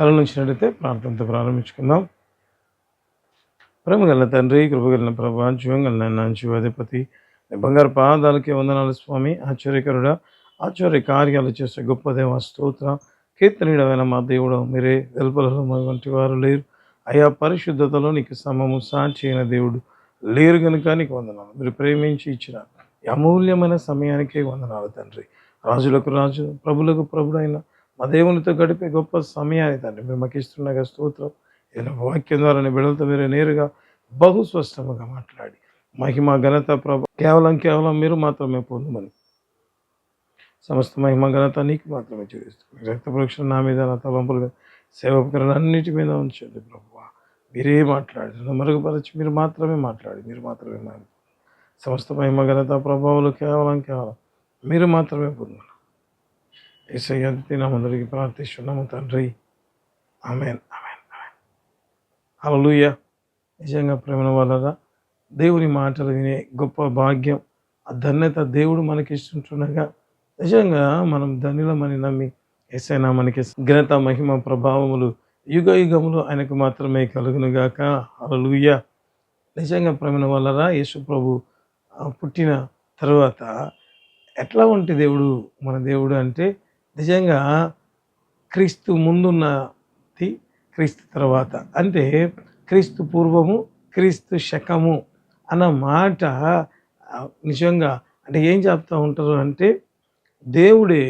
తల నుంచినట్లయితే ప్రార్థనతో ప్రారంభించుకుందాం. ప్రేమగల తండ్రి కృపగలిన ప్రభా జీవం శివాధిపతి అధిపతి బంగారు పాదాలకే వందనాలు స్వామి. ఆశ్చర్యకరుడ ఆశ్చర్య కార్యాలు చేసే గొప్ప దేవ స్తోత్ర. కీర్తనీడమైన మా దేవుడు మీరే వెలుపలలో మా వంటి వారు లేరు. అయా పరిశుద్ధతలో నీకు సమము సాక్షి అయిన దేవుడు లేరు కనుక నీకు వందనాలు. మీరు ప్రేమించి ఇచ్చిన అమూల్యమైన సమయానికే వందనాలు తండ్రి. రాజులకు రాజు ప్రభులకు ప్రభుడైన మా దేవునితో గడిపే గొప్ప సమయాన్ని తండ్రి మీరు మాకు ఇస్తుండగా స్తోత్రం ఏదైనా వాక్యం ద్వారా నీ మీరు నేరుగా బహు స్పష్టముగా మాట్లాడి. మహిమ ఘనత ప్రభ కేవలం కేవలం మీరు మాత్రమే పొందమని. సమస్త మహిమ ఘనత నీకు మాత్రమే చూపిస్తుంది రక్త పరీక్ష నా మీద నా తలంపుల మీద సేవకులను అన్నిటి మీద ఉంచండి ప్రభు మీరే మాట్లాడి మరుగుపరచి మీరు మాత్రమే మాట్లాడి మీరు మాత్రమే మాట్లాడి. సమస్త మహిమ ఘనత ప్రభావాలు కేవలం కేవలం మీరు మాత్రమే పొందను ఏసయ్యంతి నామందరికి ప్రార్థిస్తున్నాము తండ్రి. Amen amen amen. హల్లెలూయ. నిజంగా ప్రేమ వలన దేవుని మాటలు వినే గొప్ప భాగ్యం ఆ ధన్యత దేవుడు మనకి ఇస్తుంటుండగా నిజంగా మనం ధనిలమని నమ్మి ఎసైనా మనకి ఘనత మహిమ ప్రభావములు యుగ యుగములు ఆయనకు మాత్రమే కలుగునుగాక. హల్లెలూయ. నిజంగా ప్రేమ వలన యేసు ప్రభు పుట్టిన తర్వాత ఎట్లా ఉంటే దేవుడు మన దేవుడు అంటే నిజంగా క్రీస్తు ముందున్నది క్రీస్తు తర్వాత. అంటే క్రీస్తు పూర్వము క్రీస్తు శకము అన్న మాట నిజంగా అంటే ఏం చెప్తా ఉంటారు అంటే దేవుడే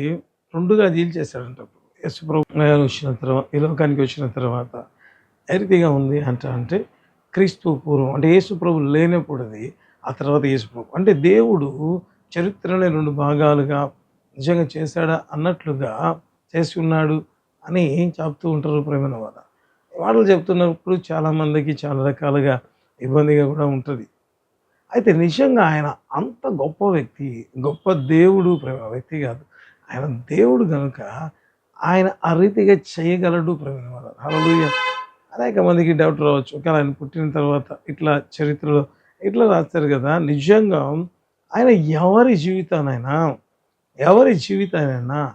రెండుగా చీల్చేశాడంట యశుప్రభు వచ్చిన తర్వాత ఈ లోకానికి వచ్చిన తర్వాత ఏ రీతిగా ఉంది అంట అంటే క్రీస్తు పూర్వం అంటే యేసు ప్రభు లేనప్పుడు ఆ తర్వాత యేసు ప్రభు. అంటే దేవుడు చరిత్రనే రెండు భాగాలుగా నిజంగా చేశాడా అన్నట్లుగా చేసి ఉన్నాడు అని చెప్తూ ఉంటారు ప్రేమైన వాళ్ళ మాటలు చెప్తున్నప్పుడు చాలామందికి చాలా రకాలుగా ఇబ్బందిగా కూడా ఉంటుంది. అయితే నిజంగా ఆయన అంత గొప్ప వ్యక్తి గొప్ప దేవుడు ప్రేమ వ్యక్తి కాదు. ఆయన దేవుడు కనుక ఆయన ఆ రీతిగా చేయగలడు ప్రేమ వాళ్ళ అనేక మందికి డౌట్ రావచ్చు. కానీ ఆయన పుట్టిన తర్వాత ఇట్లా చరిత్రలో ఇట్లా రాస్తారు కదా నిజంగా ఆయన ఎవరి జీవితానైనా ఎవరి జీవితానైనా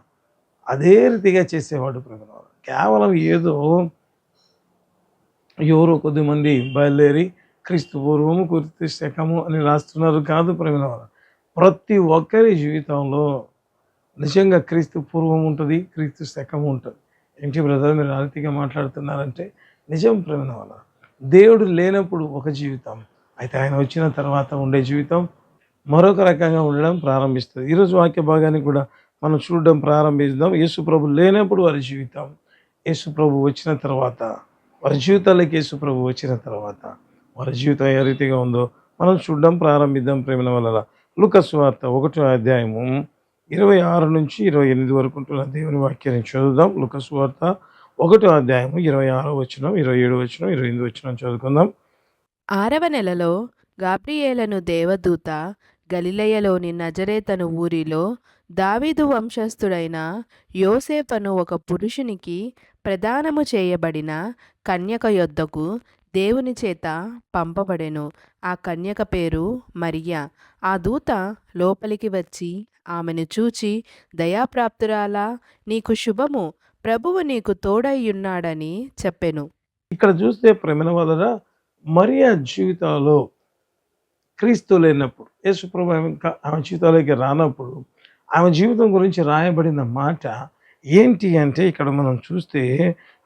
అదే రీతిగా చేసేవాడు ప్రభుత్వం కేవలం ఏదో ఎవరో కొద్దిమంది బయలుదేరి క్రీస్తు పూర్వము కుర్తి శకము అని రాస్తున్నారు కాదు ప్రేమ ప్రతి ఒక్కరి జీవితంలో నిజంగా క్రీస్తు పూర్వం ఉంటుంది క్రీస్తు శకం ఉంటుంది. ఏంటి బ్రదర్ మీరు ఆర్థికంగా మాట్లాడుతున్నారంటే నిజం ప్రేమ దేవుడు లేనప్పుడు ఒక జీవితం అయితే ఆయన వచ్చిన తర్వాత ఉండే జీవితం మరొక రకంగా ఉండడం ప్రారంభిస్తుంది. ఈరోజు వాక్య భాగాన్ని కూడా మనం చూడడం ప్రారంభిద్దాం. యేసు ప్రభు లేనప్పుడు వారి జీవితం యేసు ప్రభు వచ్చిన తర్వాత వారి జీవితాలకు యేసు ప్రభు వచ్చిన తర్వాత వారి జీవితం ఏ రీతిగా ఉందో మనం చూడడం ప్రారంభిద్దాం. ప్రేమ వల్ల లుకస్ వార్త ఒకటో అధ్యాయము ఇరవై ఆరు నుంచి ఇరవై ఎనిమిది వరకు ఉంటున్న దేవుని వాక్యాన్ని చదువుదాం. లుకస్ వార్త ఒకటో అధ్యాయము ఇరవై ఆరో వచ్చిన ఇరవై ఏడు వచ్చిన ఇరవై ఎనిమిది వచ్చిన చదువుకుందాం. ఆరవ నెలలో గాబ్రియేలను దేవదూత గలిలయలోని నజరేతను ఊరిలో దావీదు వంశస్థుడైన యోసేపను ఒక పురుషునికి ప్రదానము చేయబడిన కన్యక యొద్దకు దేవుని చేత పంపబడెను. ఆ కన్యక పేరు మరియా. ఆ దూత లోపలికి వచ్చి ఆమెను చూచి దయాప్రాప్తురాలా నీకు శుభము. ప్రభువు నీకు తోడయ్యున్నాడని చెప్పెను. ఇక్కడ చూస్తే ప్రేమ వలన మరియా జీవితంలో క్రీస్తు లేనప్పుడు యేసుప్రభు ఆమె ఆమె జీవితంలోకి రానప్పుడు ఆమె జీవితం గురించి రాయబడిన మాట ఏంటి అంటే ఇక్కడ మనం చూస్తే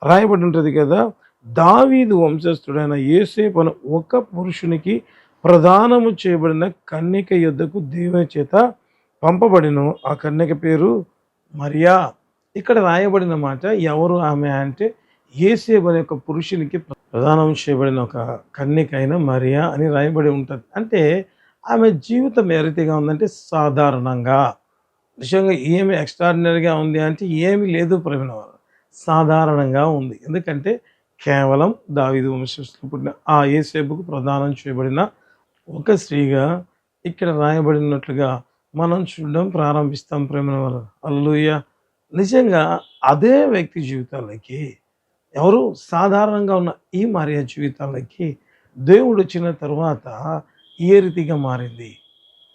రాయబడి ఉంటుంది కదా దావీదు వంశస్థుడైన యేసేపు ఒక పురుషునికి ప్రదానము చేయబడిన కన్యక యుద్ధకు దేవుని చేత పంపబడిన. ఆ కన్యక పేరు మరియా. ఇక్కడ రాయబడిన మాట ఎవరు ఆమె అంటే ఏసేబు అనే ఒక పురుషునికి ప్రదానం చేయబడిన ఒక కన్యకైన మరియా అని రాయబడి ఉంటుంది. అంటే ఆమె జీవితం ఏ రీతిగా ఉందంటే సాధారణంగా. నిజంగా ఏమి ఎక్స్ట్రాడినరీగా ఉంది అంటే ఏమీ లేదు ప్రవీణ వారు సాధారణంగా ఉంది. ఎందుకంటే కేవలం దావిదు వంశస్థులు పుట్టిన ఆ ఏసేపుకు ప్రదానం చేయబడిన ఒక స్త్రీగా ఇక్కడ రాయబడినట్లుగా మనం చూడడం ప్రారంభిస్తాం ప్రేమల వల్ల అల్లుయ్య నిజంగా అదే వ్యక్తి జీవితాలకి ఎవరు సాధారణంగా ఉన్న ఈ మరియ జీవితాలకి దేవుడు వచ్చిన తర్వాత ఏ రీతిగా మారింది?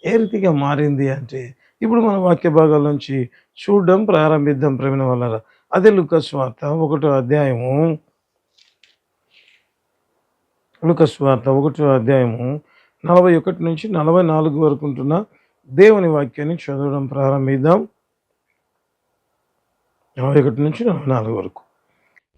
ఏ రీతిగా మారింది అంటే ఇప్పుడు మన వాక్య భాగాల నుంచి చూడడం ప్రారంభిద్దాం ప్రేమ వల్ల అదే లుకస్ వార్త ఒకటో అధ్యాయము. లుకస్ వార్త ఒకటో అధ్యాయము నలభై ఒకటి నుంచి నలభై నాలుగు వరకు ఉంటున్న దేవుని వాక్యాన్ని చదవడం ప్రారంభిద్దాం. నలభై ఒకటి నుంచి నలభై నాలుగు వరకు.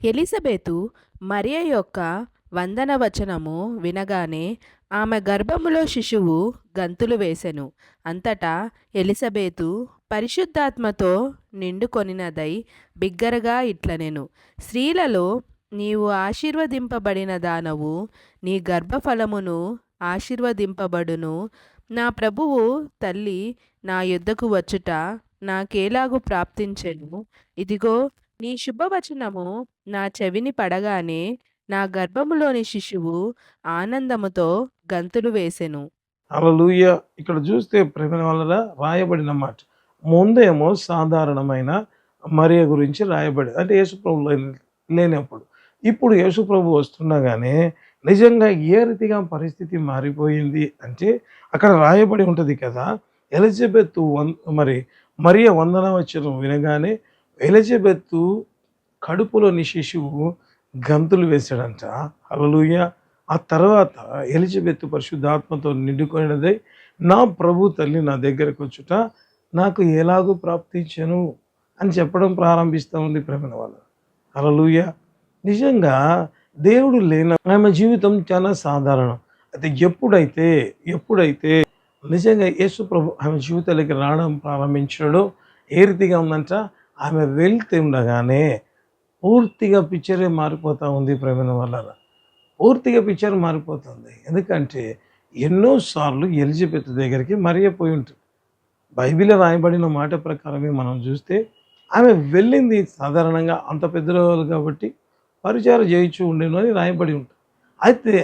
ఎలిజబెతు మరియ యొక్క వందన వచనము వినగానే ఆమె గర్భములో శిశువు గంతులు వేసెను. అంతటా ఎలిజబేతు పరిశుద్ధాత్మతో నిండుకొనినదై బిగ్గరగా ఇట్లనెను. స్త్రీలలో నీవు ఆశీర్వదింపబడిన దానవు నీ గర్భఫలమును ఆశీర్వదింపబడును. నా ప్రభువు తల్లి నా యుద్ధకు వచ్చుట నాకేలాగు ప్రాప్తించెను. ఇదిగో నీ శుభవచనము నా చెవిని పడగానే నా గర్భములోని శిశువు ఆనందముతో గంతులు వేసెను. అలలుయ ఇక్కడ చూస్తే ప్రేమ వల్ల రాయబడిన మాట. ముందేమో సాధారణమైన మరియ గురించి రాయబడి అంటే యేసుప్రభు లేనప్పుడు. ఇప్పుడు యేసుప్రభు వస్తుండగానే నిజంగా ఏ రీతిగా పరిస్థితి మారిపోయింది అంటే అక్కడ రాయబడి ఉంటుంది కదా ఎలిజబెత్ వన్ మరి మరియ వందన వచ్చిన వినగానే ఎలిజబెత్ కడుపులోని శిశువు గంతులు వేశాడంట. అలలుయ ఆ తర్వాత ఎలిజబెత్ పరిశుద్ధాత్మతో నిండుకొనినదై నా ప్రభు తల్లి నా దగ్గరకు వచ్చుట నాకు ఎలాగూ ప్రాప్తించను అని చెప్పడం ప్రారంభిస్తూ ఉంది ప్రేమ వాళ్ళు. అలలుయ నిజంగా దేవుడు లేన ఆమె జీవితం చాలా సాధారణం. అయితే ఎప్పుడైతే ఎప్పుడైతే నిజంగా యేసు ప్రభు ఆమె జీవితాలకి రావడం ప్రారంభించడో ఏ రీతిగా ఉందంట? ఆమె వెళ్తే ఉండగానే పూర్తిగా పిక్చరే మారిపోతూ ఉంది ప్రవీణ వల్ల పూర్తిగా పిక్చర్ మారిపోతుంది. ఎందుకంటే ఎన్నోసార్లు ఎలిజబెత్ దగ్గరికి మరియపోయి ఉంటుంది. బైబిల్లో రాయబడిన మాట ప్రకారమే మనం చూస్తే ఆమె వెళ్ళింది సాధారణంగా అంత పెద్దవాళ్ళు కాబట్టి పరిచారం చేయించు ఉండేను అని రాయబడి ఉంటుంది. అయితే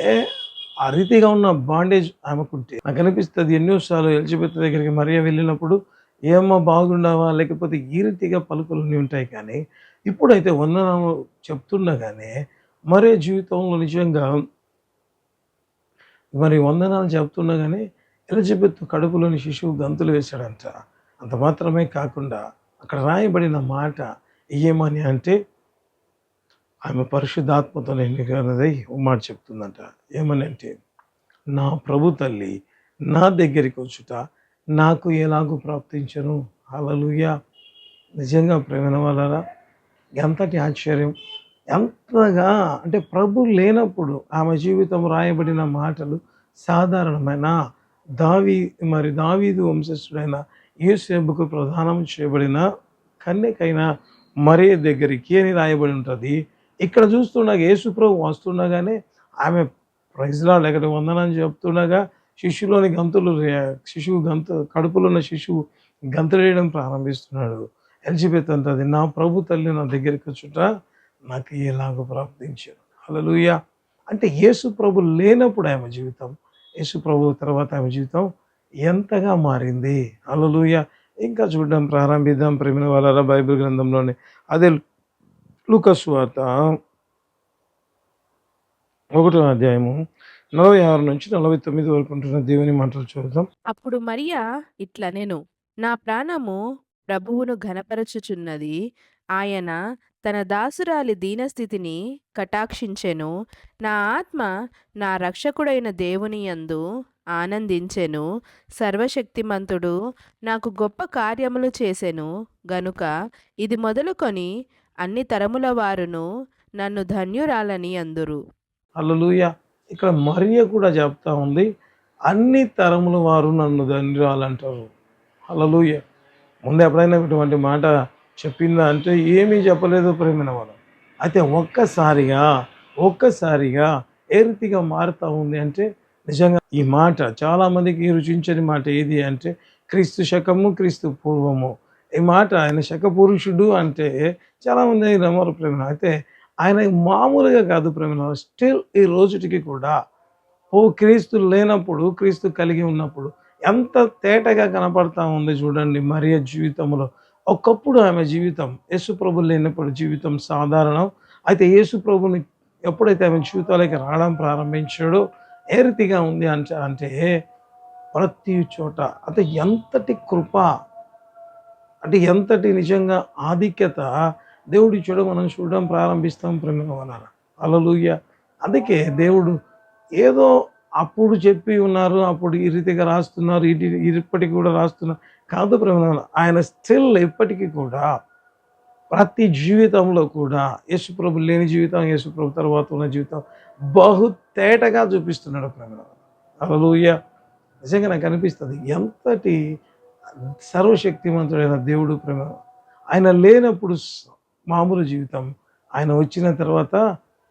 ఆ రీతిగా ఉన్న బాండేజ్ ఆమెకుంటే నాకు అనిపిస్తుంది ఎన్నోసార్లు ఎలిజబెత్ దగ్గరికి మరియ వెళ్ళినప్పుడు ఏమో బాగుండవా లేకపోతే ఈ రీతిగా పలుకులు ఉంటాయి కానీ ఇప్పుడైతే వందనాలు చెప్తుండగానే మరే జీవితంలో నిజంగా మరి వందనాలు చెప్తుండగానే ఎలిజబెత్ కడుపులోని శిశువు గంతులు వేశాడంట. అంత మాత్రమే కాకుండా అక్కడ రాయబడిన మాట ఏమని అంటే ఆమె పరిశుద్ధాత్మతో ఎన్నికన్నది ఓ మాట చెప్తుందంట. ఏమని అంటే నా ప్రభు తల్లి నా దగ్గరికి వచ్చుట నాకు ఎలాగూ ప్రాప్తించను. అలలుయ నిజంగా ప్రేమ వాళ్ళరా ఎంతటి ఆశ్చర్యం? ఎంతగా? అంటే ప్రభు లేనప్పుడు ఆమె జీవితం రాయబడిన మాటలు సాధారణమైన? దావి మరి దావీదు వంశస్థుడైన యూసేబుకు ప్రధానం చేయబడిన కన్యకైన మరే దగ్గరికి అని రాయబడి ఉంటుంది. ఇక్కడ చూస్తుండగా యేసుప్రభు వస్తుండగానే ఆమె ప్రైజ్లా లేకపోతే వందనని చెప్తుండగా శిశువులోని గంతులు శిశువు గంతు కడుపులో ఉన్న శిశువు గంతులేయడం ప్రారంభిస్తున్నాడు. ఎలిజబెత్ అంటది నా ప్రభు తల్లి నా దగ్గరికి వచ్చుట నాకు ఎలాగో ప్రాప్తించాను అలలుయ అంటే యేసు ప్రభు లేనప్పుడు ఆమె జీవితం యేసు ప్రభు తర్వాత ఆమె జీవితం ఎంతగా మారింది? అలలుయ ఇంకా చూడడం ప్రారంభిద్దాం. ప్రేమిన వాళ్ళ బైబిల్ గ్రంథంలోనే అదే లూకస్ వార్త ఒకటో అధ్యాయము నలభై ఆరు నుంచి నలభై తొమ్మిది వరకు ఉంటున్న దేవుని మాటలు చూద్దాం. అప్పుడు మరియా ఇట్లా నేను నా ప్రాణము ప్రభువును ఘనపరచుచున్నది ఆయన తన దాసురాలి దీనస్థితిని కటాక్షించెను. నా ఆత్మ నా రక్షకుడైన దేవుని యందు ఆనందించెను. సర్వశక్తిమంతుడు నాకు గొప్ప కార్యములు చేసెను. గనుక ఇది మొదలుకొని అన్ని తరముల వారును నన్ను ధన్యురాలని అందురు. అల్లలుయ ఇక్కడ మరియ కూడా చెప్తా ఉంది అన్ని తరముల వారు నన్ను ధన్యురాలంటారు. హల్లెలూయ! ముందు ఎప్పుడైనా ఇటువంటి మాట చెప్పిందా అంటే ఏమీ చెప్పలేదు ప్రేమైన వాళ్ళు. అయితే ఒక్కసారిగా ఒక్కసారిగా ఏ రీతిగా మారుతూ ఉంది అంటే నిజంగా ఈ మాట చాలామందికి రుచించని మాట ఏది అంటే క్రీస్తు శకము క్రీస్తు పూర్వము. ఈ మాట ఆయన శకపురుషుడు అంటే చాలామంది నమ్మరు ప్రేమ అయితే ఆయన మామూలుగా కాదు ప్రేమ స్టిల్ ఈ రోజుటికి కూడా ఓ క్రీస్తు లేనప్పుడు క్రీస్తు కలిగి ఉన్నప్పుడు ఎంత తేటగా కనపడతా ఉంది చూడండి మరియ జీవితంలో. ఒకప్పుడు ఆమె జీవితం యేసుప్రభు లేనప్పుడు జీవితం సాధారణం. అయితే యేసుప్రభుని ఎప్పుడైతే ఆమె జీవితాలకి రావడం ప్రారంభించాడో ఏ రీతిగా ఉంది అంటే అంటే ప్రతి చోట అంటే ఎంతటి కృప అంటే ఎంతటి నిజంగా ఆధిక్యత దేవుడి ఇచ్చాడో మనం చూడడం ప్రారంభిస్తాం ప్రేమ వలన అలలుయ్య అందుకే దేవుడు ఏదో అప్పుడు చెప్పి ఉన్నారు అప్పుడు ఈ రీతిగా రాస్తున్నారు ఇటు ఇప్పటికి కూడా రాస్తున్నారు. కాదు ప్రేమ ఆయన స్టిల్ ఇప్పటికీ కూడా ప్రతి జీవితంలో కూడా యేసుప్రభు లేని జీవితం యేసుప్రభు తర్వాత ఉన్న జీవితం బహు తేటగా చూపిస్తున్నాడు ప్రేమ అలలుయ్య నిజంగా నాకు అనిపిస్తుంది ఎంతటి సర్వశక్తివంతుడైన దేవుడు ప్రేమ ఆయన లేనప్పుడు మామూలు జీవితం ఆయన వచ్చిన తర్వాత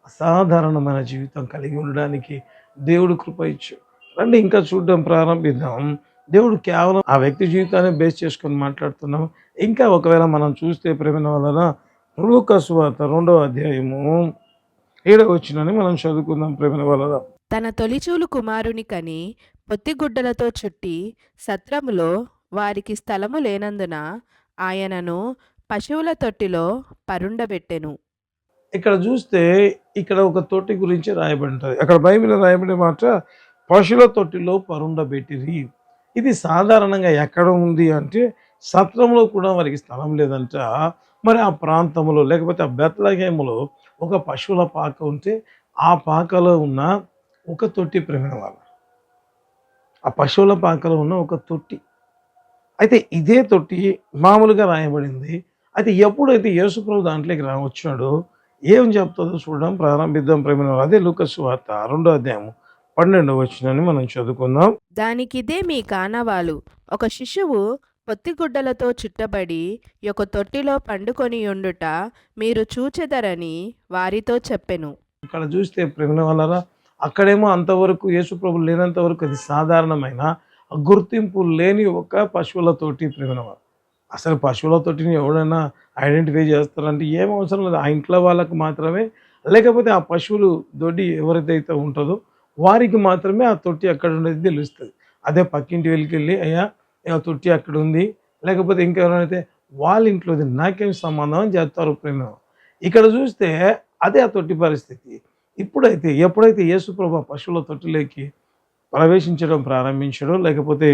అసాధారణమైన జీవితం కలిగి ఉండడానికి దేవుడు కృప ఇచ్చు రండి ఇంకా చూడడం ప్రారంభిద్దాం. దేవుడు కేవలం ఆ వ్యక్తి జీవితాన్ని బేస్ చేసుకొని మాట్లాడుతున్నాం. ఇంకా ఒకవేళ మనం చూస్తే ప్రేమ వలన రూకస్వాత రెండవ అధ్యాయము ఏడవ వచ్చినని మనం చదువుకుందాం ప్రేమ వలన. తన తొలిచూలు కుమారుని కని పొత్తిగుడ్డలతో చుట్టి సత్రములో వారికి స్థలము లేనందున ఆయనను పశువుల తొట్టిలో పరుండబెట్టెను. ఇక్కడ చూస్తే ఇక్కడ ఒక తొట్టి గురించి రాయబడి ఉంటుంది అక్కడ బైబిల్ రాయబడే మాట పశువుల తొట్టిలో పరుండబెట్టిరి ఇది సాధారణంగా ఎక్కడ ఉంది అంటే సత్రంలో కూడా వారికి స్థలం లేదంట. మరి ఆ ప్రాంతంలో లేకపోతే ఆ బెత్తలగేములో ఒక పశువుల పాక ఉంటే ఆ పాకలో ఉన్న ఒక తొట్టి ప్రేమ వాళ్ళ ఆ పశువుల పాకలో ఉన్న ఒక తొట్టి. అయితే ఇదే తొట్టి మామూలుగా రాయబడింది. అయితే ఎప్పుడైతే యేసుప్రభు దాంట్లోకి రావచ్చాడో ఏం చెప్తుందో చూడడం ప్రారంభిద్దాం. ప్రేమ అదే లూకస్ వార్త రెండో అధ్యాయం పన్నెండవ వచ్చినని మనం చదువుకుందాం. దానికిదే మీ కానవాలు. ఒక శిశువు పొత్తిగుడ్డలతో చుట్టబడి ఒక తొట్టిలో పండుకొని ఉండుట మీరు చూచెదరని వారితో చెప్పెను. ఇక్కడ చూస్తే ప్రేమ వలన అక్కడేమో అంతవరకు యేసుప్రభు లేనంత వరకు అది సాధారణమైన గుర్తింపు లేని ఒక పశువులతోటి ప్రేమ అసలు పశువులతోటిని ఎవడైనా ఐడెంటిఫై చేస్తారంటే ఏం అవసరం లేదు. ఆ ఇంట్లో వాళ్ళకు మాత్రమే. లేకపోతే ఆ పశువులు దొడ్డి ఎవరిదైతే ఉంటుందో వారికి మాత్రమే ఆ తొట్టి ఎక్కడ ఉండేది తెలుస్తుంది. అదే పక్కింటి వెళ్ళి వెళ్ళి అయ్యా ఆ తొట్టి అక్కడ ఉంది. లేకపోతే ఇంకెవరైతే వాళ్ళ ఇంట్లోది నాకేం సంబంధం అని చేస్తారు ప్రేమ. ఇక్కడ చూస్తే అదే ఆ తొట్టి పరిస్థితి. ఇప్పుడైతే ఎప్పుడైతే యేసుప్రభ పశువుల తొట్టిలోకి ప్రవేశించడం ప్రారంభించడం లేకపోతే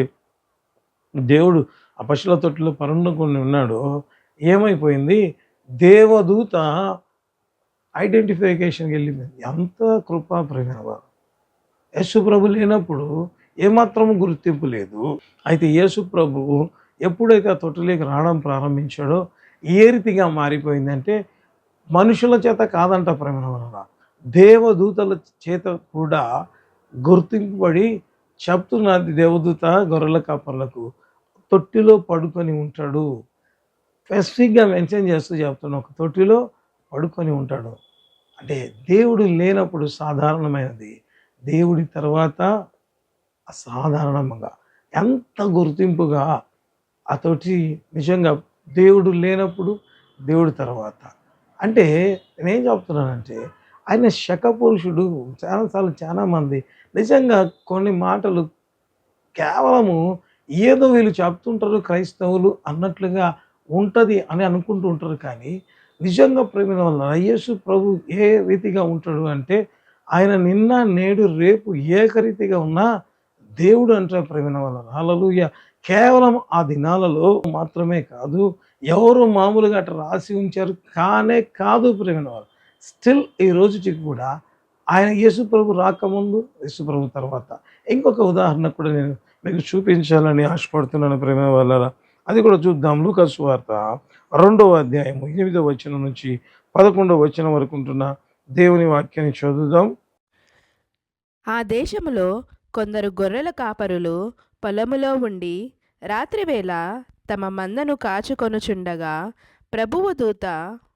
దేవుడు ఆ పశువుల తొట్టిలో పరుండుకొని ఉన్నాడో ఏమైపోయింది? దేవదూత ఐడెంటిఫికేషన్కి వెళ్ళిపోయింది ఎంత కృపా ప్రేమ యేసు ప్రభు లేనప్పుడు ఏమాత్రం గుర్తింపు లేదు. అయితే యేసు ఎప్పుడైతే ఆ తొట్టిలోకి రావడం ప్రారంభించాడో ఏ రీతిగా మారిపోయిందంటే మనుషుల చేత కాదంట ప్రేమణ దేవదూతల చేత కూడా గుర్తింపబడి చెప్తున్నది దేవదూత గొర్రెల కాపర్లకు తొట్టిలో పడుకొని ఉంటాడు. స్పెసిఫిక్గా మెన్షన్ చేస్తూ చెప్తున్నా ఒక తొట్టిలో పడుకొని ఉంటాడు. అంటే దేవుడు లేనప్పుడు సాధారణమైనది. దేవుడి తర్వాత అసాధారణంగా. ఎంత గుర్తింపుగా ఆ తొట్టి నిజంగా దేవుడు లేనప్పుడు దేవుడి తర్వాత. అంటే నేనేం చెప్తున్నానంటే ఆయన శక పురుషుడు చాలాసార్లు చాలామంది నిజంగా కొన్ని మాటలు కేవలము ఏదో వీళ్ళు చెప్తుంటారు క్రైస్తవులు అన్నట్లుగా ఉంటుంది అని అనుకుంటూ ఉంటారు కానీ నిజంగా ప్రేమ వల్ల యేసు ప్రభు ఏ రీతిగా ఉంటాడు అంటే ఆయన నిన్న నేడు రేపు ఏకరీతిగా ఉన్నా దేవుడు అంటారు ప్రేమ వల్ల. హల్లెలూయా. కేవలం ఆ దినాలలో మాత్రమే కాదు ఎవరు మామూలుగా అట్లా రాసి ఉంచారు కానే కాదు ప్రేమిన వాళ్ళు. స్టిల్ ఈ రోజుకి కూడా ఆయన యేసు ప్రభు రాకముందు యేసు ప్రభు తర్వాత. ఇంకొక ఉదాహరణ కూడా నేను మీకు చూపించాలని ఆశపడుతున్నాను ప్రేమ వల్ల అది కూడా చూద్దాం. లూకస్ వార్త రెండవ అధ్యాయము ఎనిమిదవ వచనం నుంచి పదకొండవ వచనం వరకు ఉంటున్న దేవుని వాక్యాన్ని చదువుదాం. ఆ దేశంలో కొందరు గొర్రెల కాపరులు పొలములో ఉండి రాత్రివేళ తమ మందను కాచుకొనుచుండగా ప్రభువు దూత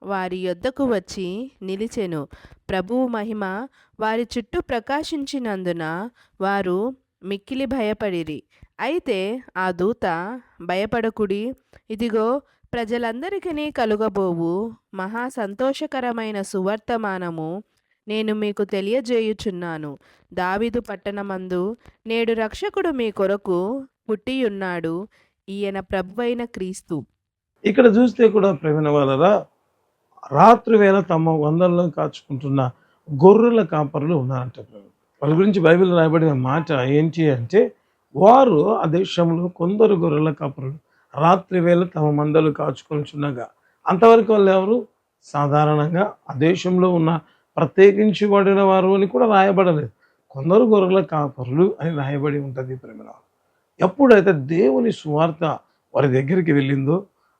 వారి యొద్దకు వచ్చి నిలిచెను. ప్రభువు మహిమ వారి చుట్టూ ప్రకాశించినందున వారు మిక్కిలి భయపడిరి. అయితే ఆ దూత భయపడకుడి. ఇదిగో ప్రజలందరికీ కలుగబోవు. మహా సంతోషకరమైన సువర్తమానము నేను మీకు తెలియజేయుచున్నాను. దావిదు పట్టణమందు నేడు రక్షకుడు మీ కొరకు పుట్టియున్నాడు. ఈయన ప్రభువైన క్రీస్తు. ఇక్కడ చూస్తే కూడా ప్రేమ వాళ్ళరా రాత్రి వేళ తమ వందల్లో కాచుకుంటున్న గొర్రెల కాపరులు ఉన్నారంట వాళ్ళ గురించి బైబిల్ రాయబడిన మాట ఏంటి అంటే వారు ఆ దేశంలో కొందరు గొర్రెల కాపరులు. రాత్రి వేళ తమ మందలు కాచుకొనిచున్నగా అంతవరకు వాళ్ళు ఎవరు? సాధారణంగా ఆ దేశంలో ఉన్న ప్రత్యేకించి పడిన వారు అని కూడా రాయబడలేదు. కొందరు గొర్రెల కాపరులు అని రాయబడి ఉంటుంది ప్రేమల ఎప్పుడైతే దేవుని సువార్త వారి దగ్గరికి వెళ్ళిందో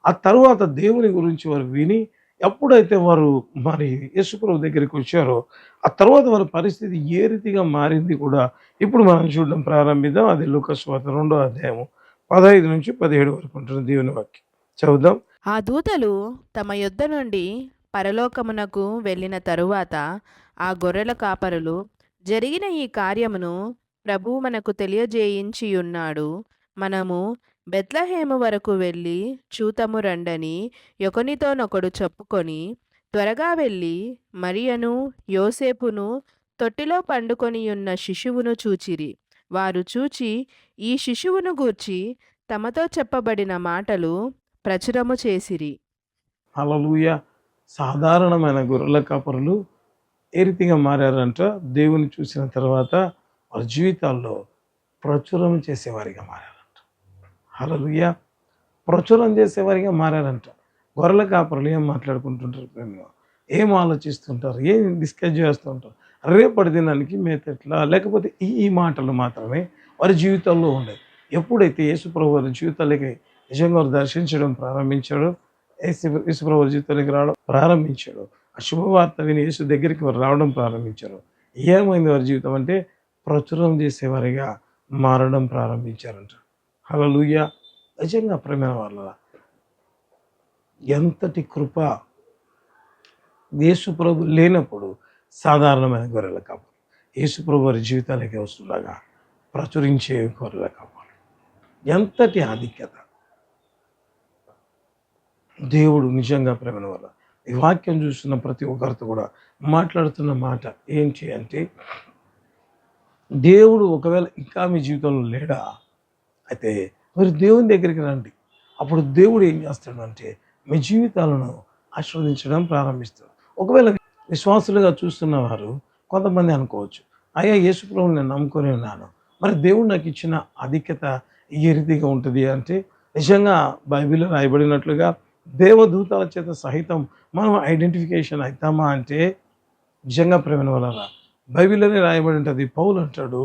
ఆ తరువాత దేవుని గురించి వారు విని ఎప్పుడైతే వారు మరి యేసుప్రభు దగ్గరికి వచ్చారో ఆ తర్వాత వారి పరిస్థితి ఏ రీతిగా మారింది కూడా ఇప్పుడు మనం చూడడం ప్రారంభిద్దాం. అది లోకస్వాత రెండో అధ్యాయము పదహైదు నుంచి పదిహేడు వరకు ఉంటుంది దేవుని వాక్యం. చదువుదాం. ఆ దూతలు తమ యుద్ధ నుండి పరలోకమునకు వెళ్ళిన తరువాత ఆ గొర్రెల కాపరులు జరిగిన ఈ కార్యమును ప్రభువు మనకు తెలియజేయించి ఉన్నాడు మనము బెత్లహేము వరకు వెళ్ళి చూతము రండని ఒకనితోనొకడు చెప్పుకొని త్వరగా వెళ్ళి మరియను యోసేపును తొట్టిలో పండుకొని ఉన్న శిశువును చూచిరి. వారు చూచి ఈ శిశువును గూర్చి తమతో చెప్పబడిన మాటలు ప్రచురము చేసిరి. అలలుయ సాధారణమైన గొర్రెల కాపరులు ఏ రీతిగా మారారంట? దేవుని చూసిన తర్వాత వారి జీవితాల్లో ప్రచురం చేసేవారిగా మారారు. హలలుయ్య ప్రచురం చేసేవారిగా మారారంట. గొర్రెల కాపరులు ఏం మాట్లాడుకుంటుంటారు ప్రేమ ఏం ఆలోచిస్తుంటారు? ఏం డిస్కస్ చేస్తుంటారు? రేపటి దినానికి మేతెట్లా? లేకపోతే ఈ ఈ మాటలు మాత్రమే వారి జీవితాల్లో ఉండేది ఎప్పుడైతే యేసుప్రభు వారి జీవితాలకి నిజంగా వారు దర్శించడం ప్రారంభించాడో యేసు యేసుప్రభు జీవితానికి రావడం ప్రారంభించాడు ఆ శుభవార్త విని యేసు దగ్గరికి వారు రావడం ప్రారంభించారు ఏమైంది వారి జీవితం అంటే ప్రచురం చేసేవారిగా మారడం ప్రారంభించారంట. హలలుయ నిజంగా ప్రేమ వాళ్ళ ఎంతటి కృప యేసు ప్రభు లేనప్పుడు సాధారణమైన గొర్రెల కాపాడు యేసు ప్రభు వారి జీవితాలకి వస్తుండగా ప్రచురించే గొర్రెల కాపాడు ఎంతటి ఆధిక్యత. దేవుడు నిజంగా ప్రేమల వల్ల ఈ వాక్యం చూస్తున్న ప్రతి ఒక్కరితో కూడా మాట్లాడుతున్న మాట ఏంటి అంటే దేవుడు ఒకవేళ ఇంకా మీ జీవితంలో లేడా అయితే మీరు దేవుని దగ్గరికి రండి. అప్పుడు దేవుడు ఏం చేస్తాడు అంటే మీ జీవితాలను ఆశీర్వదించడం ప్రారంభిస్తాడు. ఒకవేళ విశ్వాసులుగా చూస్తున్న వారు కొంతమంది అనుకోవచ్చు అయ్యా యేసుప్రభుని నేను నమ్ముకొని ఉన్నాను. మరి దేవుడు నాకు ఇచ్చిన ఆధిక్యత ఏ రీతిగా ఉంటుంది? అంటే నిజంగా బైబిల్లో రాయబడినట్లుగా దేవదూతాల చేత సహితం మనం ఐడెంటిఫికేషన్ అవుతామా అంటే నిజంగా ప్రేమ వలన బైబిల్లోనే రాయబడి ఉంటుంది. పౌలు అంటాడు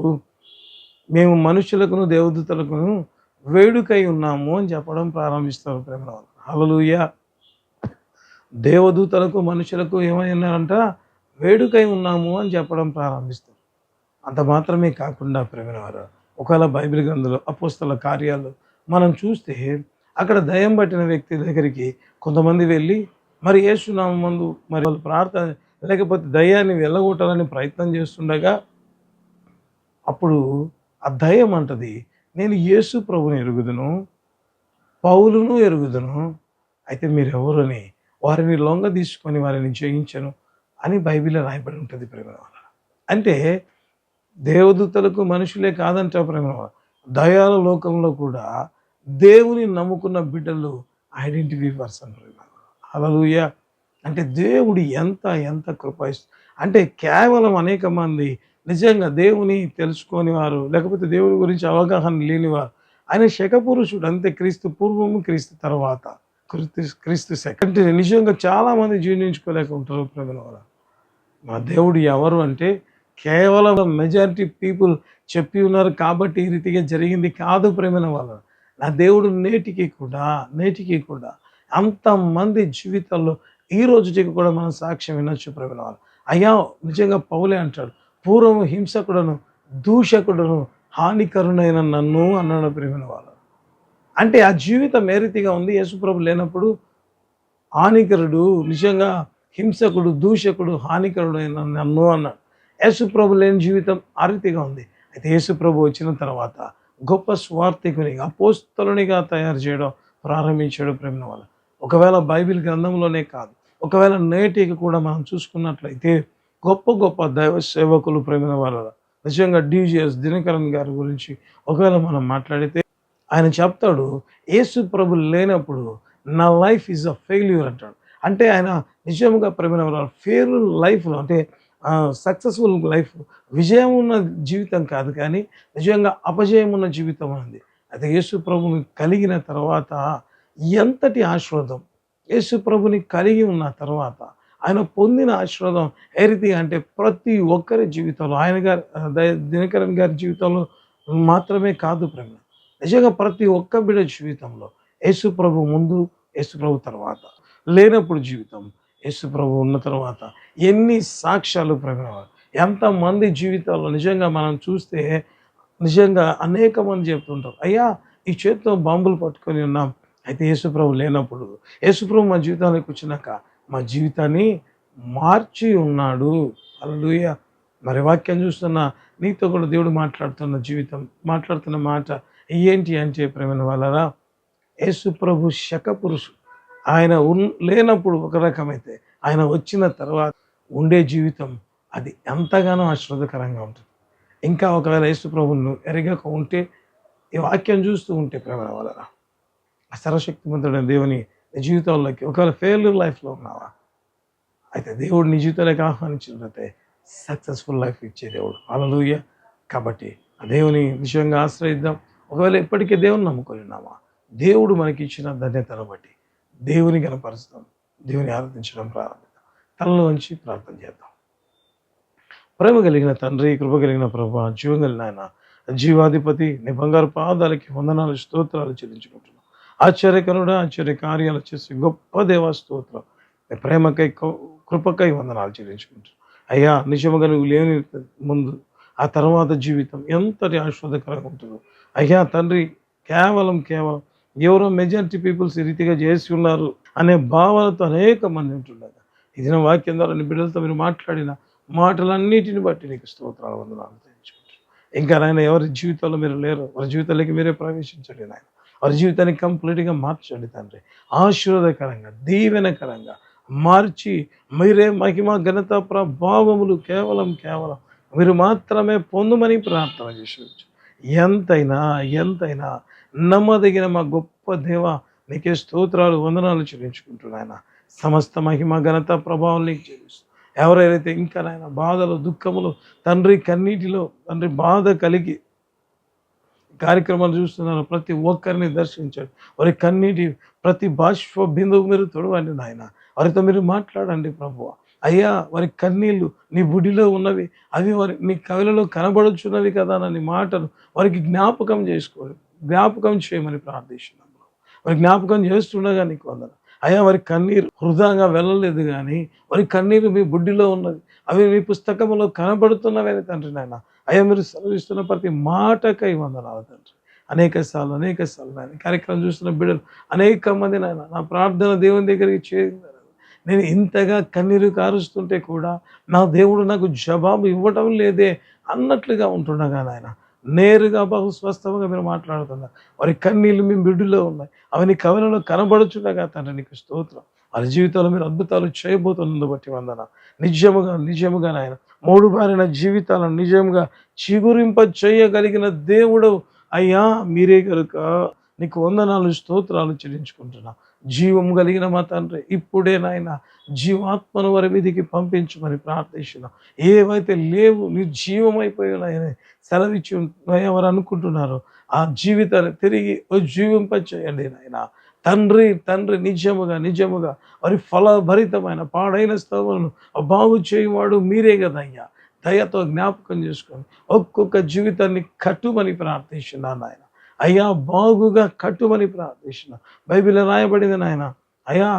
మేము మనుషులకును దేవదూతలకును వేడుకై ఉన్నాము అని చెప్పడం ప్రారంభిస్తారు ప్రేమ హలలుయ దేవదూతలకు మనుషులకు ఏమై ఉన్నారంట వేడుకై ఉన్నాము అని చెప్పడం ప్రారంభిస్తారు. అంత మాత్రమే కాకుండా ప్రేమవారు ఒకవేళ బైబిల్ గ్రంథంలో అపోస్తల కార్యాలు మనం చూస్తే అక్కడ దయం పట్టిన వ్యక్తి దగ్గరికి కొంతమంది వెళ్ళి మరి ఏసునామ మందు మరి వాళ్ళు ప్రార్థన లేకపోతే దయ్యాన్ని వెళ్ళగొట్టాలని ప్రయత్నం చేస్తుండగా అప్పుడు ఆ దయ్యం అంటది నేను యేసు ప్రభుని ఎరుగుదును పౌలును ఎరుగుదును అయితే మీరెవరని వారిని లొంగ తీసుకొని వారిని జయించను అని బైబిల్లో రాయబడి ఉంటుంది ప్రేమ అంటే దేవదూతలకు మనుషులే కాదంట ప్రేమ దయాల లోకంలో కూడా దేవుని నమ్ముకున్న బిడ్డలు ఐడెంటిటీ పర్సన్ అలలుయ అంటే దేవుడు ఎంత ఎంత కృప అంటే కేవలం అనేక మంది నిజంగా దేవుని తెలుసుకొని వారు లేకపోతే దేవుని గురించి అవగాహన లేనివారు ఆయన శకపురుషుడు అంతే క్రీస్తు పూర్వము క్రీస్తు తర్వాత. క్రీస్తు క్రీస్తు సెకండ్ నిజంగా చాలామంది జీర్ణించుకోలేక ఉంటారు ప్రజల మా దేవుడు ఎవరు అంటే కేవలం మెజారిటీ పీపుల్ చెప్పి ఉన్నారు కాబట్టి ఈ రీతిగా జరిగింది కాదు ప్రేమైన వాళ్ళ నా దేవుడు నేటికి కూడా నేటికి కూడా అంతమంది జీవితాల్లో ఈ రోజుకి కూడా మనం సాక్ష్యం వినొచ్చు ప్రేమైన వాళ్ళు అయ్యా నిజంగా పౌలే అంటాడు పూర్వం హింసకుడను దూషకుడను హానికరునైన నన్ను అన్నాడు ప్రేమిన వాళ్ళు అంటే ఆ జీవితం ఏ రీతిగా ఉంది? యేసుప్రభు లేనప్పుడు హానికరుడు నిజంగా హింసకుడు దూషకుడు హానికరుడైన నన్ను అన్నాడు. యేసుప్రభు లేని జీవితం ఆ రీతిగా ఉంది. అయితే యేసుప్రభు వచ్చిన తర్వాత గొప్ప స్వార్థికుని అపోస్తలునిగా తయారు చేయడం ప్రారంభించాడు ప్రేమిన వాళ్ళు ఒకవేళ బైబిల్ గ్రంథంలోనే కాదు ఒకవేళ నేటికి కూడా మనం చూసుకున్నట్లయితే గొప్ప గొప్ప దైవ సేవకులు ప్రేమ వాళ్ళ నిజంగా డీజీఎస్ దినకరన్ గారి గురించి ఒకవేళ మనం మాట్లాడితే ఆయన చెప్తాడు యేసు ప్రభు లేనప్పుడు నా లైఫ్ ఈజ్ అ ఫెయిల్యూర్ అంటాడు. అంటే ఆయన నిజంగా ప్రేమ ఫెయిల్ లైఫ్లో అంటే సక్సెస్ఫుల్ లైఫ్ విజయం ఉన్న జీవితం కాదు కానీ నిజంగా అపజయం ఉన్న జీవితం ఉంది అయితే యేసు ప్రభుని కలిగిన తర్వాత ఎంతటి ఆశీర్వాదం యేసు ప్రభుని కలిగి ఉన్న తర్వాత ఆయన పొందిన ఆశీర్వాదం ఏ రీతిగా అంటే ప్రతి ఒక్కరి జీవితంలో ఆయన గారి దినకరణ్ దయ- గారి జీవితంలో మాత్రమే కాదు ప్రేమ. నిజంగా ప్రతి ఒక్క బిడ్డ జీవితంలో యేసు ప్రభు ముందు యేసు ప్రభు తర్వాత లేనప్పుడు జీవితం యేసు ప్రభు ఉన్న తర్వాత ఎన్ని సాక్ష్యాలు ప్రేమ ఎంతమంది జీవితాల్లో నిజంగా మనం చూస్తే నిజంగా అనేక మంది చెప్తుంటారు అయ్యా ఈ చేతితో బాంబులు పట్టుకొని ఉన్నాం. అయితే యేసుప్రభు లేనప్పుడు యేసుప్రభు మా జీవితానికి వచ్చినాక మా జీవితాన్ని మార్చి ఉన్నాడు. అల్లుయ మరి వాక్యం చూస్తున్న నీతో కూడా దేవుడు మాట్లాడుతున్న జీవితం మాట్లాడుతున్న మాట ఏంటి అంటే ప్రేమైన వాళ్ళరా యేసుప్రభు శక పురుషు ఆయన ఉన్ లేనప్పుడు ఒక రకమైతే ఆయన వచ్చిన తర్వాత ఉండే జీవితం అది ఎంతగానో ఆశ్రదకరంగా ఉంటుంది. ఇంకా ఒకవేళ యేసుప్రభును ఎరగక ఉంటే ఈ వాక్యం చూస్తూ ఉంటే ప్రేమ వాళ్ళరా ఆ సర్వశక్తిమంతుడైన దేవుని నీ జీవితంలోకి ఒకవేళ ఫెయిల్యూర్ లైఫ్లో ఉన్నావా? అయితే దేవుడు నీ జీవితంలోకి ఆహ్వానించినట్లయితే సక్సెస్ఫుల్ లైఫ్ ఇచ్చే దేవుడు. అలలుయ కాబట్టి ఆ దేవుని విషయంగా ఆశ్రయిద్దాం. ఒకవేళ ఇప్పటికే దేవుని నమ్ముకొని ఉన్నామా దేవుడు మనకి ఇచ్చిన ధన్యతను బట్టి దేవుని కనపరుస్తాం దేవుని ఆరాధించడం ప్రారంభిద్దాం. తనలో ఉంచి ప్రార్థన చేద్దాం. ప్రేమ కలిగిన తండ్రి కృప కలిగిన ప్రభా జీవం కలిగిన ఆయన జీవాధిపతి నీ బంగారు పాదాలకి వందనాలు స్తోత్రాలు చెల్లించుకుంటున్నాను ఆశ్చర్యకరుడు ఆశ్చర్య కార్యాలు చేసే గొప్ప దేవస్తోత్రం ప్రేమకై కృ- కృపకై వందనాలు చెల్లించుకుంటారు అయ్యా నిజముగా నువ్వు లేని ముందు ఆ తర్వాత జీవితం ఎంతటి ఆశ్వాదకరంగా ఉంటుందో. అయ్యా తండ్రి కేవలం కేవలం ఎవరో మెజారిటీ పీపుల్స్ ఈ రీతిగా చేసి ఉన్నారు అనే భావనతో అనేక మంది ఉంటుండగా ఇది నా వాక్యం ద్వారా నీ బిడ్డలతో మీరు మాట్లాడిన మాటలన్నిటిని బట్టి నీకు స్తోత్రాలు వందనాలు చేయించుకుంటారు ఇంకా నాయన ఎవరి జీవితంలో మీరు లేరు వారి జీవితాలకి మీరే ప్రవేశించండి నాయన. వారి జీవితాన్ని కంప్లీట్గా మార్చండి తండ్రి. ఆశీర్వాదకరంగా దీవెనకరంగా మార్చి మీరే మహిమ ఘనత ప్రభావములు కేవలం కేవలం మీరు మాత్రమే పొందుమని ప్రార్థన చేసుకోవచ్చు ఎంతైనా ఎంతైనా నమ్మదగిన మా గొప్ప దేవ నీకే స్తోత్రాలు వందనాలు చెల్లించుకుంటున్నాయన సమస్త మహిమ ఘనత ప్రభావం నీకు చెల్లిస్తూ ఎవరైతే ఇంకా నాయన బాధలు దుఃఖములు తండ్రి కన్నీటిలో తండ్రి బాధ కలిగి కార్యక్రమాలు చూస్తున్నారు ప్రతి ఒక్కరిని దర్శించండి. వారి కన్నీటి ప్రతి బాష్ప బిందువు మీరు తొడవండి నాయన. వారితో మీరు మాట్లాడండి ప్రభు అయ్యా వారి కన్నీళ్ళు నీ బుడిలో ఉన్నవి అవి వారి నీ కవిలలో కనబడుచున్నవి కదా అని మాటలు వారికి జ్ఞాపకం చేసుకోండి. జ్ఞాపకం చేయమని ప్రార్థిస్తున్నాం వారి జ్ఞాపకం చేస్తుండగా నీకు వందన. అయ్యా వారి కన్నీరు వృధాగా వెళ్ళలేదు కానీ వారి కన్నీరు మీ బుడ్డిలో ఉన్నది అవి మీ పుస్తకంలో కనబడుతున్నవని తండ్రి నాయన. అయ్యా మీరు సెలవిస్తున్న ప్రతి మాటకై వందనాలు తండ్రి. అనేక సార్లు అనేక సార్లు నాయన కార్యక్రమం చూస్తున్న బిడ్డలు అనేక మంది నాయన నా ప్రార్థన దేవుని దగ్గరికి చేరింది. నేను ఇంతగా కన్నీరు కారుస్తుంటే కూడా నా దేవుడు నాకు జవాబు ఇవ్వటం లేదే అన్నట్లుగా ఉంటుండగా నాయన నేరుగా బహు స్వస్థంగా మీరు మాట్లాడుతున్నారు. వారి కన్నీళ్ళు మీ బిడ్డులో ఉన్నాయి. అవన్నీ కవలలో కనబడుచుండగా తండ్రి నీకు స్తోత్రం. వాళ్ళ జీవితంలో మీరు అద్భుతాలు చేయబోతున్నందు బట్టి వందన. నిజముగా నిజముగా నాయన మూడు బారిన జీవితాలను నిజంగా చిగురింప చేయగలిగిన దేవుడు అయ్యా మీరే కనుక. నీకు వందనాలు స్తోత్రాలు చెల్లించుకుంటున్నా. జీవం కలిగిన మా తండ్రి ఇప్పుడే నాయన జీవాత్మను వారి మీదికి పంపించమని ప్రార్థిస్తున్నాం. ఏవైతే లేవు నిర్జీవమైపోయి ఉన్నాయని సెలవిచ్చి ఎవరు అనుకుంటున్నారో ఆ జీవితాన్ని తిరిగి జీవింప చేయండి నాయన. తండ్రి తండ్రి నిజముగా నిజముగా వారి ఫలభరితమైన పాడైన స్థలములను బాగు చేయువాడు మీరే కదయ్యా. దయతో జ్ఞాపకం చేసుకొని ఒక్కొక్క జీవితాన్ని కట్టుమని ప్రార్థిస్తున్నాను ఆయన అయ్యా బాగుగా కట్టుమని ప్రార్థిస్తున్నా. బైబిల్ రాయబడింది నాయన అయ్యా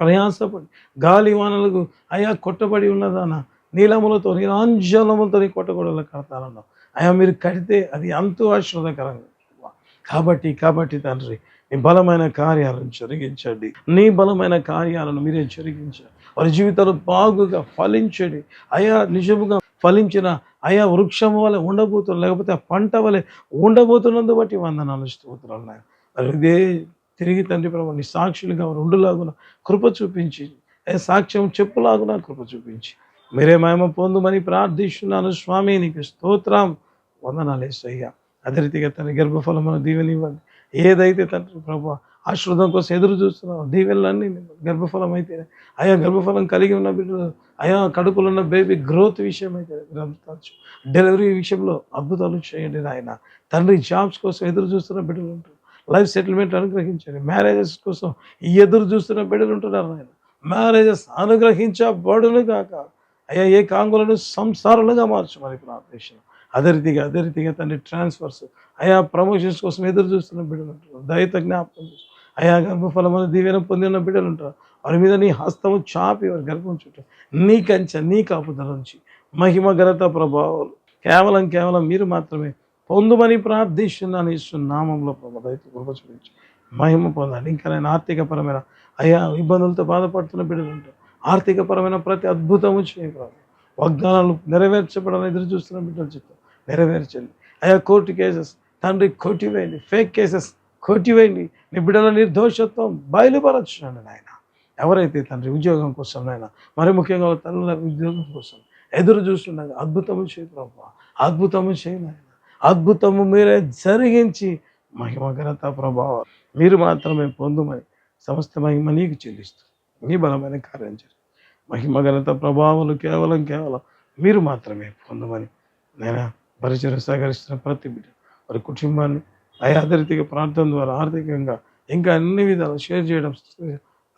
ప్రయాసపడి గాలి వానలకు అయ్యా కొట్టబడి ఉన్నదానా నీలములతో నీలాంజలములతో నీ కొట్టగొడలు కడతానన్నావు అయ్యా మీరు కడితే అది ఎంతో ఆశ్రదకరంగా కాబట్టి కాబట్టి తండ్రి నీ బలమైన కార్యాలను జరిగించండి. నీ బలమైన కార్యాలను మీరే జరిగించండి వారి జీవితాలు బాగుగా ఫలించండి. అయా నిజముగా ఫలించిన అయా వృక్షం వలె ఉండబోతున్న లేకపోతే ఆ పంట వలె ఉండబోతున్నందు బట్టి వందనాలు స్తోత్రాలు నాయన. మరి ఇదే తిరిగి తండ్రి ప్రభు నీ సాక్షులుగా ఉండులాగున కృప చూపించి ఏ సాక్ష్యం చెప్పులాగున కృప చూపించి మీరే మహిమ పొందుమని ప్రార్థిస్తున్నాను స్వామి నీకు స్తోత్రం. వందనాలు వేసయ్యా అదే రీతిగా తన గర్భఫలమును దీవెనివ్వండి. ఏదైతే తండ్రి ప్రభు ఆశ్రదం కోసం ఎదురు చూస్తున్నావు దీవెళ్ళన్నీ గర్భఫలం అయితే అయా గర్భఫలం కలిగి ఉన్న బిడ్డలు అయా కడుపులో ఉన్న బేబీ గ్రోత్ విషయం అయితే మీరు డెలివరీ విషయంలో అద్భుతాలు చేయండి నాయన. తండ్రి జాబ్స్ కోసం ఎదురు చూస్తున్న బిడ్డలు ఉంటారు లైఫ్ సెటిల్మెంట్ అనుగ్రహించండి. మ్యారేజెస్ కోసం ఎదురు చూస్తున్న బిడ్డలు ఉంటున్నారు నాయన. మ్యారేజెస్ అనుగ్రహించబడును కాక అయ్యా ఏ కాంగులను సంసారాలుగా మార్చమని ప్రార్థిస్తున్నాం. అదే రీతిగా అదే రీతిగా తండ్రి ట్రాన్స్ఫర్స్. అయా ప్రమోషన్స్ కోసం ఎదురు చూస్తున్న బిడ్డలు ఉంటారు. దయత జ్ఞాపకం అయా గర్భఫలమైన దీవెన పొందిన బిడ్డలు ఉంటారు. వారి మీద నీ హస్తము చాపి వారి గర్భం చుట్టూ. నీ కంచె నీ కాపుదల నుంచి. మహిమ ఘనత ప్రభావాలు. కేవలం కేవలం మీరు మాత్రమే పొందుమని ప్రార్థిస్తున్నాను ఇస్తున్న నామంలో ప్రభు దయతో కృప చూపించి. మహిమ పొందాలి ఇంకా నేను ఆర్థికపరమైన అయా ఇబ్బందులతో బాధపడుతున్న బిడ్డలు ఉంటారు. ఆర్థికపరమైన ప్రతి అద్భుతము చేయగలరు వాగ్దానాలు నెరవేర్చబడాలని ఎదురు చూస్తున్న బిడ్డలు చెప్తారు. నెరవేర్చండి. అయా కోర్టు కేసెస్ తండ్రి కొట్టివేయండి ఫేక్ కేసెస్ కొట్టివేయండి నీ బిడ్డల నిర్దోషత్వం బయలుపరచున్నాడు నాయన. ఎవరైతే తండ్రి ఉద్యోగం కోసం ఆయన మరి ముఖ్యంగా తల్లుల ఉద్యోగం కోసం ఎదురు చూస్తుండగా అద్భుతము చేయి ప్రభు అద్భుతము చేయి నాయన. అద్భుతము మీరే జరిగించి మహిమ ఘనత ప్రభావం మీరు మాత్రమే పొందుమని సమస్త మహిమ నీకు చెల్లిస్తూ నీ బలమైన కార్యం చేసి మహిమ ఘనత ప్రభావాలు కేవలం కేవలం మీరు మాత్రమే పొందమని నేను పరిచయం సహకరిస్తున్న ప్రతి బిడ్డ. వారి కుటుంబాన్ని ఆయా ప్రార్థన ద్వారా ఆర్థికంగా ఇంకా అన్ని విధాలు షేర్ చేయడం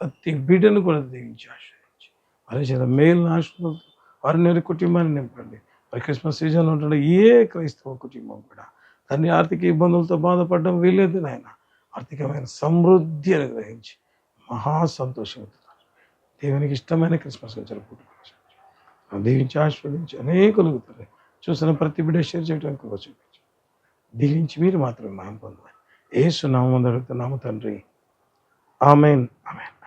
ప్రతి బిడ్డను కూడా దీవించి ఆశ్రయించి వారి చేత మేలును ఆశ్రయించి వారిని వారి కుటుంబాన్ని నింపండి. మరి క్రిస్మస్ సీజన్ ఉంటుండే ఏ క్రైస్తవ కుటుంబం కూడా దాన్ని ఆర్థిక ఇబ్బందులతో బాధపడడం వీలేదు నాయన. ఆర్థికమైన సమృద్ధి అనుగ్రహించి మహా సంతోషమవుతున్నారు దేవునికి ఇష్టమైన క్రిస్మస్ జరుపుకుంటున్నారు దీవించి ఆశీర్వదించి అనేకలుగుతారు చూసిన ప్రతి బిడ్డ షేర్ చేయడానికి కృప చూపించు. నుంచి మీరు మాత్రమే మహిం పొందాలి ఏ సునామం అడుగుతున్నాము తండ్రి. Amen amen.